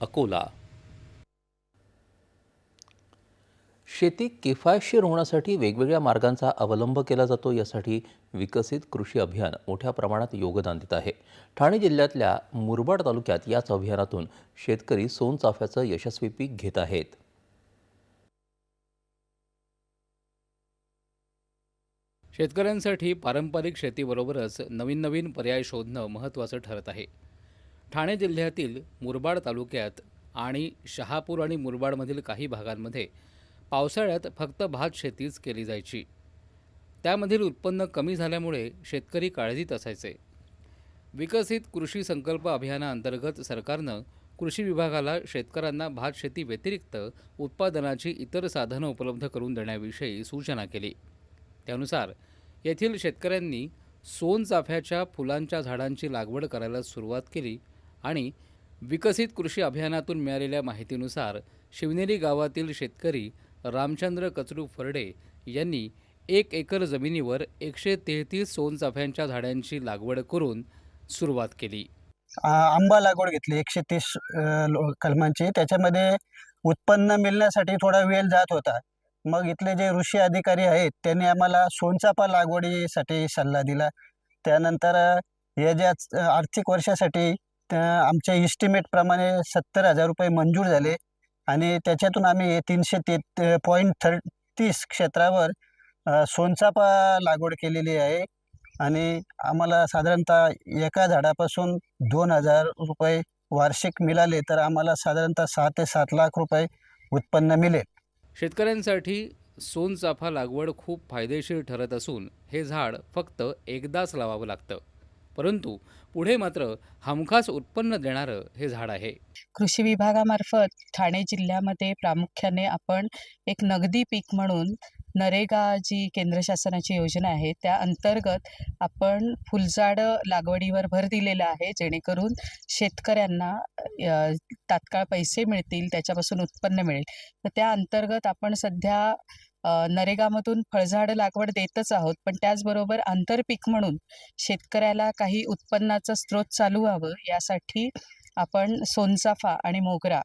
अकोला. शेती किफायतशीर होण्यासाठी वेगवेगळ्या मार्गांचा अवलंब केला जातो यासाठी विकसित कृषी अभियान मोठ्या प्रमाणात योगदान देत आहे. ठाणे जिल्ह्यातल्या मुरबाड तालुक्यात याच अभियानातून शेतकरी सोनचाफ्याचं यशस्वी पीक घेत आहेत. शेतकऱ्यांसाठी पारंपरिक शेतीबरोबरच नवीन नवीन पर्याय शोधणं महत्त्वाचं ठरत आहे. ठाणे जिल्ह्यातील मुरबाड तालुक्यात आणि शहापूर आणि मुरबाडमधील काही भागांमध्ये पावसाळ्यात फक्त भात शेतीच केली जायची. त्यामधील उत्पन्न कमी झाल्यामुळे शेतकरी काळजीत असायचे. विकसित कृषी संकल्प अभियानाअंतर्गत सरकारनं कृषी विभागाला शेतकऱ्यांना भात शेती व्यतिरिक्त उत्पादनाची इतर साधनं उपलब्ध करून देण्याविषयी सूचना केली. त्यानुसार येथील शेतकऱ्यांनी सोनचाफ्याच्या फुलांच्या झाडांची लागवड करायला सुरुवात केली आणि विकसित कृषी अभियानातून मिळालेल्या माहितीनुसार शिवनेरी गावातील शेतकरी रामचंद्र कचरू फरडे यांनी एक एकर जमिनीवर एकशे तेहतीस सोनचाफ्यांच्या झाडांची लागवड करून सुरुवात केली. आंबा लागवड घेतली एकशे तीस लो- कलमांची. त्याच्यामध्ये उत्पन्न मिळण्यासाठी थोडा वेळ जात होता. मग इथले जे ऋषी अधिकारी आहेत त्यांनी आम्हाला सोनचाफा लागवडीसाठी सल्ला दिला. त्यानंतर या हे ज्या आर्थिक वर्षासाठी त्या आमच्या इस्टिमेटप्रमाणे सत्तर हजार रुपये मंजूर झाले. आणि त्याच्यातून आम्ही तीनशे ते पॉईंट थर्टीस क्षेत्रावर सोनचापा लागवड केलेली आहे. आणि आम्हाला साधारणतः एका झाडापासून दोन हजार रुपये वार्षिक मिळाले तर आम्हाला साधारणतः सहा ते सात लाख रुपये उत्पन्न मिळेल. शेतकऱ्यांसाठी सोनचाफा लागवड खूप फायदेशीर ठरत असून हे झाड फक्त एकदाच लावावं लागतं. परंतु पुढे मात्र हमखास उत्पन्न देणारं हे झाड आहे. कृषी विभागामार्फत ठाणे जिल्ह्यामध्ये प्रामुख्याने आपण एक नगदी पीक म्हणून नरेगा जी केंद्र शासनाची योजना आहे त्या अंतर्गत आपण फुलझाडं लागवडीवर भर दिलेला आहे जेणेकरून शेतकऱ्यांना तात्काळ पैसे मिळतील त्याच्यापासून उत्पन्न मिळेल. तर त्या अंतर्गत आपण सध्या नरेगामधून फळझाडं लागवड देतच आहोत पण त्याचबरोबर आंतरपीक म्हणून शेतकऱ्याला काही उत्पन्नाचं स्रोत चालू व्हावं यासाठी आपण सोनचाफा आणि मोगरा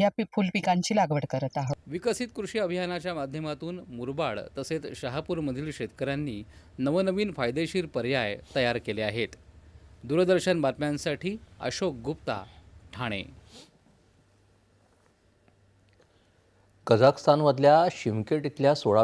या पी फुलपिकांची लागवड करत आहोत. विकसित कृषी अभियानाच्या माध्यमातून मुरबाड तसेच शहापूरमधील शेतकऱ्यांनी नवनवीन फायदेशीर पर्याय तयार केले आहेत. दूरदर्शन बातम्यांसाठी अशोक गुप्ता ठाणे. कझाकस्तानमधल्या शिमकेट इथल्या सोळा